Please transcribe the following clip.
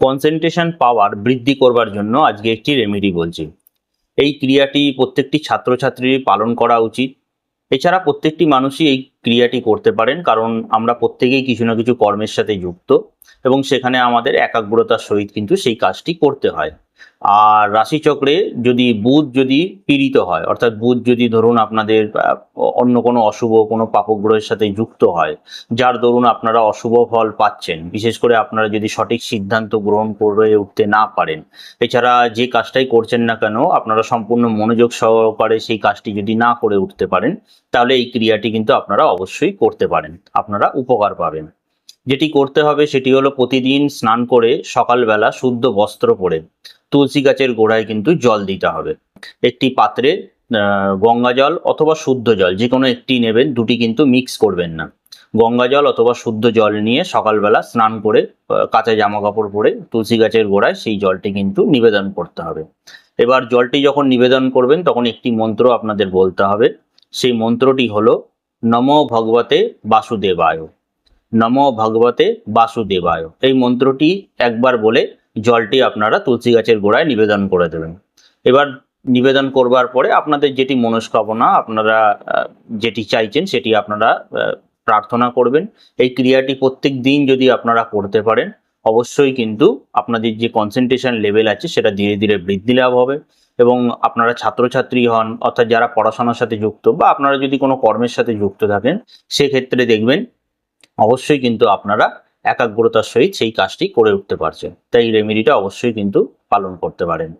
Concentration পাওয়ার বৃদ্ধি করবার জন্য আজকে একটি রেমেডি বলছি। এই ক্রিয়াটি প্রত্যেকটি ছাত্রছাত্রীর পালন করা উচিত। এছাড়া প্রত্যেকটি মানুষই এই ক্রিয়াটি করতে পারেন, কারণ আমরা প্রত্যেকেই কিছু না কিছু কর্মের সাথে যুক্ত এবং সেখানে আমাদের একাগ্রতার সহিত কিন্তু সেই কাজটি করতে হয়। আর রাশিচক্রে যদি বুধ যদি পীড়িত হয়, অর্থাৎ বুধ যদি ধরুন আপনাদের অন্য কোনো অশুভ, কোনো পাপগ্রহের সাথে যুক্ত হয়, যার দরুন আপনারা অশুভ ফল পাচ্ছেন, বিশেষ করে আপনারা যদি সঠিক সিদ্ধান্ত গ্রহণ করে উঠতে না পারেন, এছাড়া যে কাজটাই করছেন না কেন, আপনারা সম্পূর্ণ মনোযোগ সহকারে সেই কাজটি যদি না করে উঠতে পারেন, তাহলে এই ক্রিয়াটি কিন্তু আপনারা অবশ্যই করতে পারেন, আপনারা উপকার পাবেন। যেটি করতে হবে সেটি হলো প্রতিদিন স্নান করে সকালবেলা শুদ্ধ বস্ত্র পরে তুলসী গাছের গোড়ায় কিন্তু জল দিতে হবে। একটি পাত্রে গঙ্গা জল অথবা শুদ্ধ জল যে কোনো একটি নেবেন, দুটি কিন্তু মিক্স করবেন না। গঙ্গা জল অথবা শুদ্ধ জল নিয়ে সকালবেলা স্নান করে কাঁচা জামা কাপড় পরে তুলসী গাছের গোড়ায় সেই জলটি কিন্তু নিবেদন করতে হবে। এবার জলটি যখন নিবেদন করবেন, তখন একটি মন্ত্র আপনাদের বলতে হবে। সেই মন্ত্রটি হলো, নম ভগবতে বাসুদেবায়। নম ভগবতে বাসুদেবায়। এই মন্ত্রটি একবার বলে জলটি আপনারা তুলসী গাছের গোড়ায় নিবেদন করে দেবেন। এবার নিবেদন করবার পরে আপনাদের যেটি মনস্কামনা, আপনারা যেটি চাইছেন সেটি আপনারা প্রার্থনা করবেন। এই ক্রিয়াটি প্রত্যেক দিন যদি আপনারা করতে পারেন, অবশ্যই কিন্তু আপনাদের যে কনসেন্ট্রেশন লেভেল আছে সেটা ধীরে ধীরে বৃদ্ধি লাভ হবে এবং আপনারা ছাত্রছাত্রী হন অর্থাৎ যারা পড়াশোনার সাথে যুক্ত বা আপনারা যদি কোনো কর্মের সাথে যুক্ত থাকেন, সেক্ষেত্রে দেখবেন অবশ্যই কিন্তু আপনারা একাগ্রতার সহিত সেই কাজটি করে উঠতে পারছেন। তাই রেমেডিটা অবশ্যই কিন্তু পালন করতে পারেন।